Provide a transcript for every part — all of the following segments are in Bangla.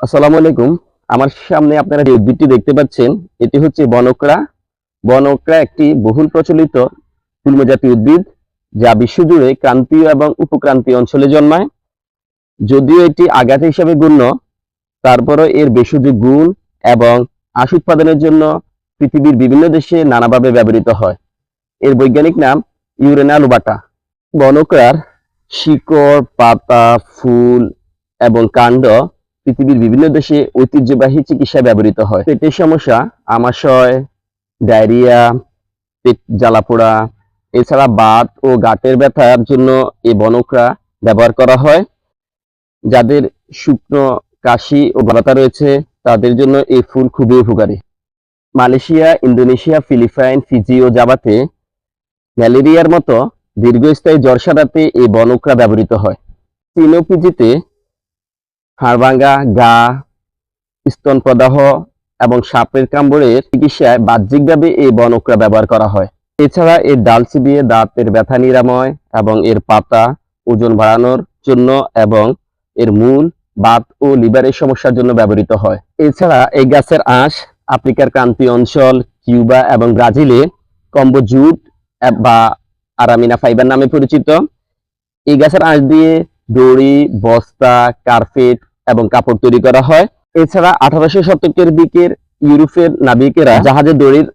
আসসালামু আলাইকুম। আমার সামনে আপনারা যে উদ্ভিদটি দেখতে পাচ্ছেন, এটি হচ্ছে বনকড়া। বনকড়া একটি বহুল প্রচলিত গুল্মজাতীয় উদ্ভিদ, যা বিশ্বজুড়ে ক্রান্তীয় এবং উপক্রান্তীয় অঞ্চলে জন্মায়। যদিও এটি আঘাত হিসাবে গণ্য, তারপরও এর ভেষজ গুণ এবং আঁশ উৎপাদনের জন্য পৃথিবীর বিভিন্ন দেশে নানাভাবে ব্যবহৃত হয়। এর বৈজ্ঞানিক নাম ইউরেনা লুবাটা। বনকড়ার শিকড়, পাতা, ফুল এবং কাণ্ড পৃথিবীর বিভিন্ন দেশে ঐতিহ্যবাহী চিকিৎসা ব্যবহৃত হয়। পেটের সমস্যা, আমাশয়, ডায়রিয়া, পেট জ্বালাপোড়া এছাড়া বাত ও গাঁটের ব্যথার জন্য এই বনকরা ব্যবহার করা হয়। যাদের শুকনো কাশি ও ব্যথা রয়েছে, তাদের জন্য এই ফুল খুবই উপকারী। মালয়েশিয়া, ইন্দোনেশিয়া, ফিলিপাইন, ফিজি ও জাভাতে ম্যালেরিয়ার মতো দীর্ঘস্থায়ী জ্বর সারাতে এই বনকরা ব্যবহৃত হয়। চীন হাড়ভাঙ্গা, গা, স্তন প্রদাহ এবং সাপের কামড়ের চিকিৎসায় বাহ্যিকভাবে এই বনকরা ব্যবহার করা হয়। এছাড়া এর ডাল চিবিয়ে দাঁতের ব্যথা নিরাময় এবং এর পাতা ওজন বাড়ানোর জন্য এবং এর মূল বাত ও লিভারের সমস্যার জন্য ব্যবহৃত হয়। এছাড়া এই গাছের আঁশ আফ্রিকার ক্রান্তীয় অঞ্চল, কিউবা এবং ব্রাজিলে কম্বোজুট বা আরামিনা ফাইবার নামে পরিচিত। এই গাছের আঁশ দিয়ে দড়ি, বস্তা, কার্পেট এবং কাপড় তৈরি করা হয়। এছাড়া আঠারোশো শতকের দিকের ইউরোপের নাবিকেরা জাহাজে দড়ির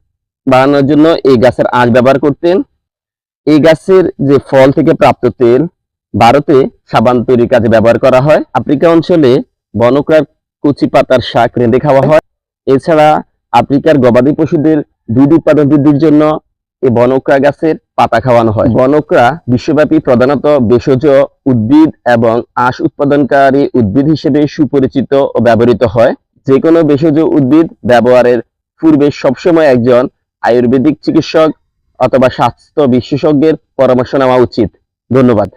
বানানোর জন্য এই গাছের আঁশ ব্যবহার করতেন। এই গাছের যে ফল থেকে প্রাপ্ত তেল ভারতে সাবান তৈরির কাজে ব্যবহার করা হয়। আফ্রিকা অঞ্চলে বনকরার কচি পাতার শাক রেঁধে খাওয়া হয়। এছাড়া আফ্রিকার গবাদি পশুদের দুধ উৎপাদন বৃদ্ধির জন্য এই বনকরা গাছের পাতা খাওয়ানো হয়। বনকরা বিশ্বব্যাপী প্রধানত ভেষজ উদ্ভিদ এবং আঁশ উৎপাদনকারী উদ্ভিদ হিসেবে সুপরিচিত ও ব্যবহৃত হয়। যে কোনো ভেষজ উদ্ভিদ ব্যবহারের পূর্বে সবসময় একজন আয়ুর্বেদিক চিকিৎসক অথবা স্বাস্থ্য বিশেষজ্ঞের পরামর্শ নেওয়া উচিত। ধন্যবাদ।